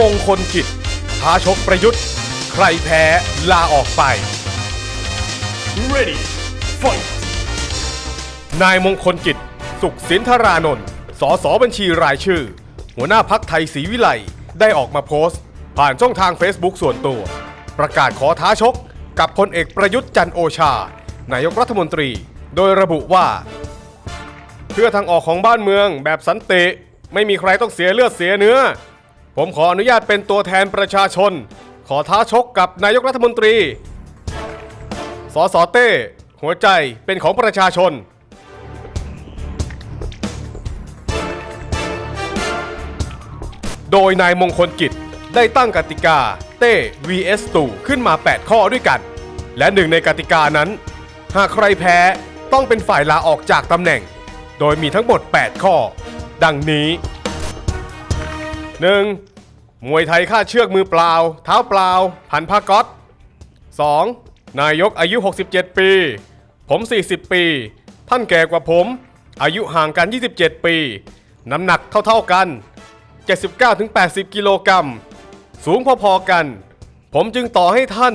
มงคลกิจท้าชกประยุทธ์ ใครแพ้ลาออกไป Ready, fight! นายมงคลกิจ สุขสินธารานนท์สสบัญชีรายชื่อ หัวหน้าพักไทยศรีวิไลได้ออกมาโพสต์ ผ่านช่องทาง Facebook ส่วนตัว ประกาศขอท้าชกกับพลเอกประยุทธ์จันทร์โอชา นายกรัฐมนตรี โดยระบุว่า เพื่อทางออกของบ้านเมืองแบบสันติ ไม่มีใครต้องเสียเลือดเสียเนื้อ ผมขออนุญาตเป็นตัวแทนประชาชน ขอท้าชกกับนายกรัฐมนตรี สสเต้ หัวใจเป็นของประชาชน โดยนายมงคลกิจได้ตั้งกติกาเต้ vs ตู่ขึ้นมา 8 ข้อด้วยกัน และหนึ่งในกติกานั้น หากใครแพ้ต้องเป็นฝ่ายลาออกจากตำแหน่ง โดยมีทั้งหมด 8 ข้อ ดังนี้ 1. มวยไทยค่าเชือกมือเปล่า เท้าเปล่า พันผ้าก๊อต 2. นายกอายุ 67 ปี ผม 40 ปี ท่านแก่กว่าผม อายุห่างกัน 27 ปี น้ำหนักเท่าๆกัน 79-80 กิโลกรัม สูงพอๆกัน ผมจึงต่อให้ท่าน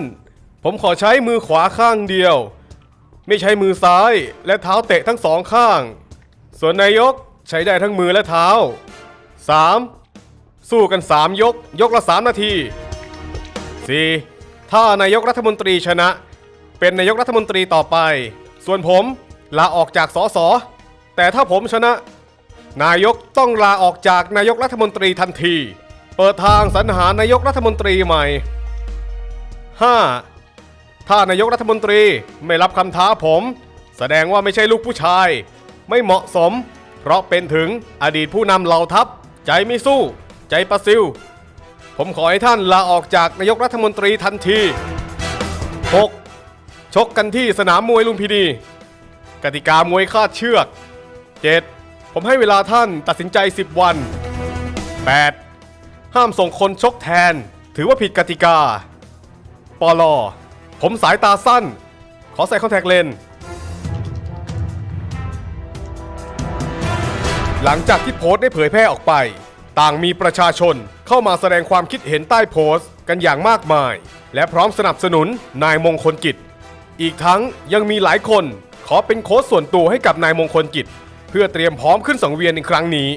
ผมขอใช้มือขวาข้างเดียว ไม่ใช้มือซ้ายและเท้าเตะทั้งสองข้าง ส่วนนายกใช้ได้ทั้งมือและเท้า 3. สู้กัน 3 ยก ยกละ 3 นาที 4. ถ้านายกรัฐมนตรีชนะ เป็นนายกรัฐมนตรีต่อไป ส่วนผมลาออกจากสสแต่ถ้าผมชนะ นายกต้องลาออกจากนายกรัฐมนตรีทันที เปิดทางสรรหานายกรัฐมนตรีใหม่ 5. ถ้านายกรัฐมนตรีไม่รับคำท้าผม แสดงว่าไม่ใช่ลูกผู้ชาย ไม่เหมาะสม เพราะเป็นถึงอดีตผู้นำเหล่าทัพ ใจไม่สู้ ใจประซิวผมขอให้ท่านลาออกจากนายกรัฐมนตรีทันที 6. ชกกันที่สนามมวยลุมพินี กติกามวยคาดเชือก 7. ผมให้เวลาท่านตัดสินใจ 10 วัน 8. ห้ามส่งคนชกแทน ถือว่าผิดกติกา ปลอ ผมสายตาสั้น ขอใส่คอนแทคเลนส์หลังจากที่โพสต์ได้เผยแพร่ออกไป ต่างมีประชาชนเข้ามาแสดงความคิดเห็นใต้โพสต์กันอย่างมากมาย และพร้อมสนับสนุนนายมงคลกิจ อีกทั้งยังมีหลายคนขอเป็นโค้ชส่วนตัวให้กับนายมงคลกิจ เพื่อเตรียมพร้อมขึ้นสังเวียนในครั้งนี้